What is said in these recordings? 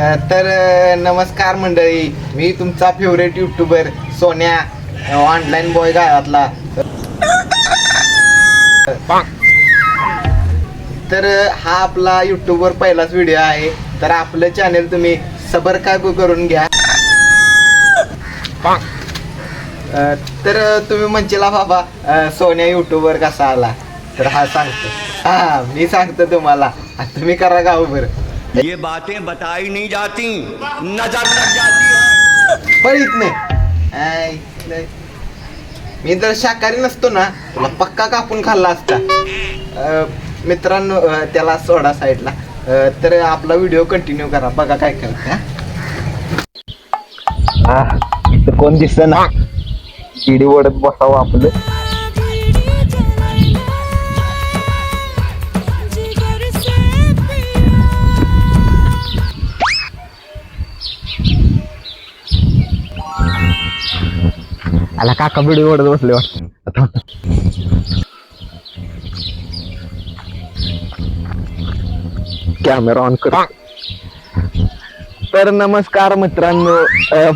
तर नमस्कार मंडळी. मी तुमचा favourite YouTuber Sonya online boy गावातला. तर हा आपला युट्यूबवर पहिलाच व्हिडिओ आहे. तर आपलं चॅनल तुम्ही सबस्क्राईब करून घ्या. तर तुम्ही म्हणशीला बाबा सोन्या युट्यूबवर कसा आला? तर हा सांगतो. हा मी सांगतो तुम्हाला. तुम्ही करा गावभर. ये बातें बताई नहीं जाती नजर लग जाती है। आय, लय. मी जर शाकाहारी नसतो ना तुला पक्का कापून खाल्ला असता. मित्रांनो त्याला सोडा साईडला. तर आपला व्हिडिओ कंटिन्यू करा. बघा काय करत हा. इथं कोण दिसत ना? किडी ओढत बसावं आपलं. आला काका बिडी ओढत बसले वाटत. कॅमेरा ऑन कर. तर नमस्कार मित्रांनो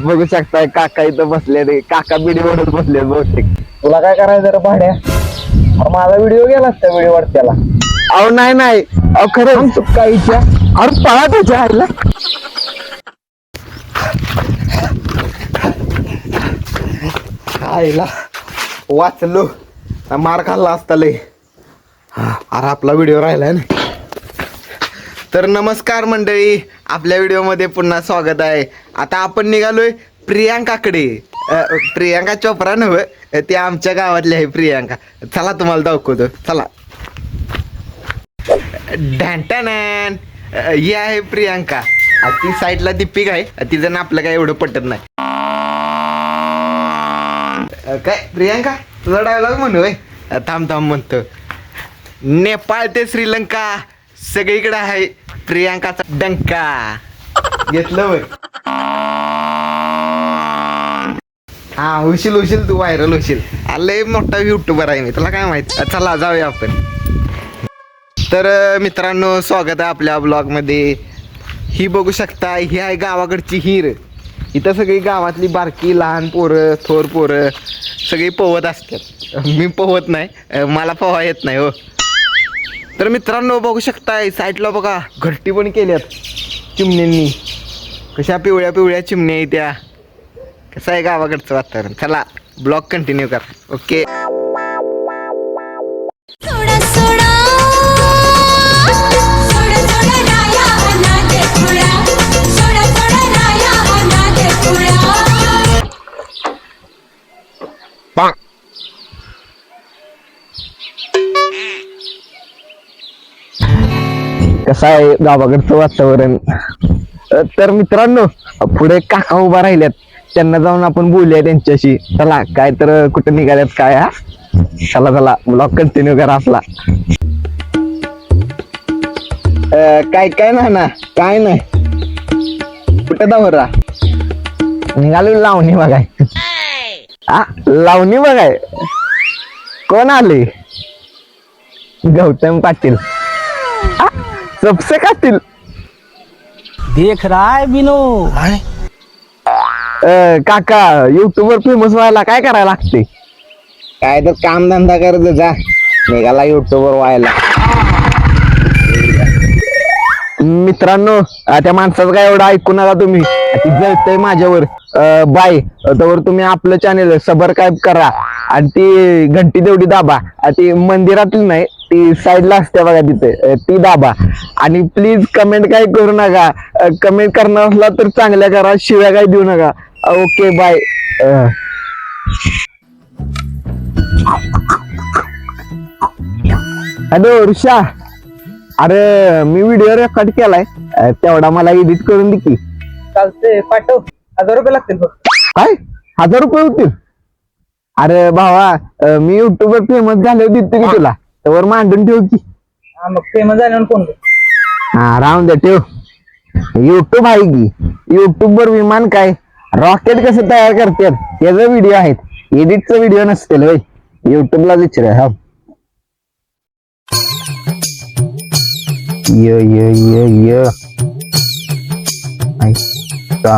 बघू शकताय काका इथं बसले रे काका बिडी ओढत बसले बहुतेक. तुला काय करायचं रे भाड्या? माझा व्हिडिओ गेला त्या व्हिडिओ त्याला अहो नाही नाही. अहो खरं काहीच्या अरे पळा त्याच्या आईला. आईला वाचलो. मार खाल्ला असता लय हा, अरे आपला व्हिडिओ राहिला ना. तर नमस्कार मंडळी आपल्या व्हिडिओमध्ये पुन्हा स्वागत आहे. आता आपण निघालोय प्रियांकाकडे. प्रियांका चोप्रा नव्हे ते आमच्या गावातली आहे प्रियांका. चला तुम्हाला दाखवतो. चला. ढॅन्टानॅन ही आहे प्रियांका. ती साईडला दीपिक आहे. तिचं ना आपलं काय एवढं पटत नाही. काय प्रियांका? तुझा डायलॉग म्हणू होय? थांब थांब म्हणतो. नेपाळ ते श्रीलंका सगळीकडे आहे प्रियांकाचा डंका. घेतलं वय हा होशील होशील तू व्हायरल होशील. लय मोठा युट्यूबर आहे मी तुला काय माहीत? चला जाऊया आपण. तर मित्रांनो स्वागत आहे आपल्या ब्लॉगमध्ये ही बघू शकता ही आहे गावाकडची हिर. इथं सगळी गावातली बारकी लहान पोरं थोर पोरं सगळी पोहत असतात. मी पोहत नाही मला पोहा येत नाही हो. तर मित्रांनो बघू शकताय साईडला बघा घरटी पण केल्यात चिमण्यांनी. कशा पिवळ्या पिवळ्या चिमण्या येत्या त्या. कसं आहे गावाकडचं वातावरण? चला ब्लॉग कंटिन्यू करा. ओके कसं आहे गावाकडचं वातावरण? तर मित्रांनो पुढे काका उभा राहिल्यात. त्यांना जाऊन आपण बोलूया त्यांच्याशी. चला काय तर कुठं निघाल्यात काय हा? चला चला ब्लॉग कंटिन्यू करा आपला. काय काय ना ना काय नाही. कुठं दावरा? निघालो लावणी बघाय. हा लावणी बघाय. कोण आले? गौतम पाटील. सबसे कातील देख रहा है बिनो अ, काका युट्यूब वर फेमस व्हायला काय करायला लागते? काय तर काम धंदा करत जा. निघाला युट्यूब वर व्हायला. मित्रांनो त्या माणसाचं काय एवढं ऐकू नका तुम्ही. ती जळतंय माझ्यावर. बाय त्यावर तुम्ही आपलं चॅनेल सबरकाईब करा आणि ती घंटी तेवढी दाबा. आणि ती मंदिरातली नाही ती साईडला असते बघा तिथे. ती दाबा. आणि प्लीज कमेंट काय करू नका. कमेंट करणार असला तर चांगल्या करा शिव्या काय देऊ नका. Okay bye hello Risha. अरे मी व्हिडिओ रेकॉर्ड केलाय. अ, तेवढा मला एडिट करून दे की. चालते पाठव. हजार रुपये लागतील फक्त. काय? हजार रुपये होतील? अरे भावा अ, मी युट्यूबवर फेमस झाले देते की तुला? त्यावर मांडून ठेव की. हा मग पेमेंट झाल्यावर फोन हा राहून दे ठेव. युट्यूब आहे की? युट्यूब वर विमान काय? रॉकेट कसं तयार करतात त्याचा व्हिडिओ आहेत. एडिटचा व्हिडिओ नसतील होय. युट्यूबला विचार हा. य य य य. ऐका का?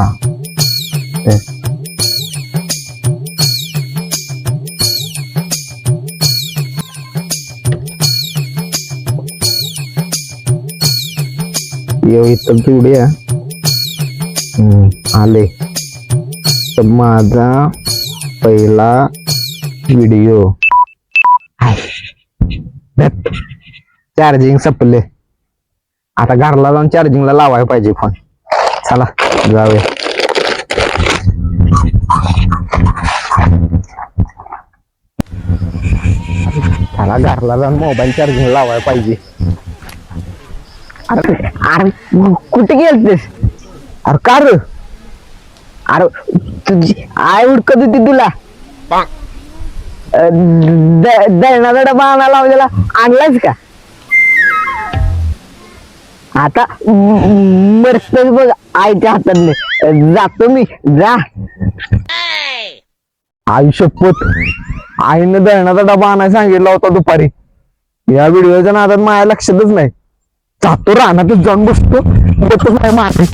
येऊ इथं तेवढी आले. तर माझा पहिला व्हिडिओ चार्जिंग संपले. आता घरला जाऊन चार्जिंगला लावायला पाहिजे फोन चला. जाऊया. चला घरला जाऊन मोबाईल चार्जिंग लावायला पाहिजे. अरे अरे कुठे गेलतेस? अरे का रे? अरे तुझी आई उडकत होती तुला. दळणाचा डबा आणा लावलेला. आणलाच का? आता मरतच बघ आईच्या हातातले. जातो मी जा. आई शपथ आईनं दळणाचा डबा आणायला सांगितला होता दुपारी. या व्हिडिओच्या नादात माझ्या लक्षातच नाही. जातो रानातच जाऊन बसतो. बसतच नाही मारे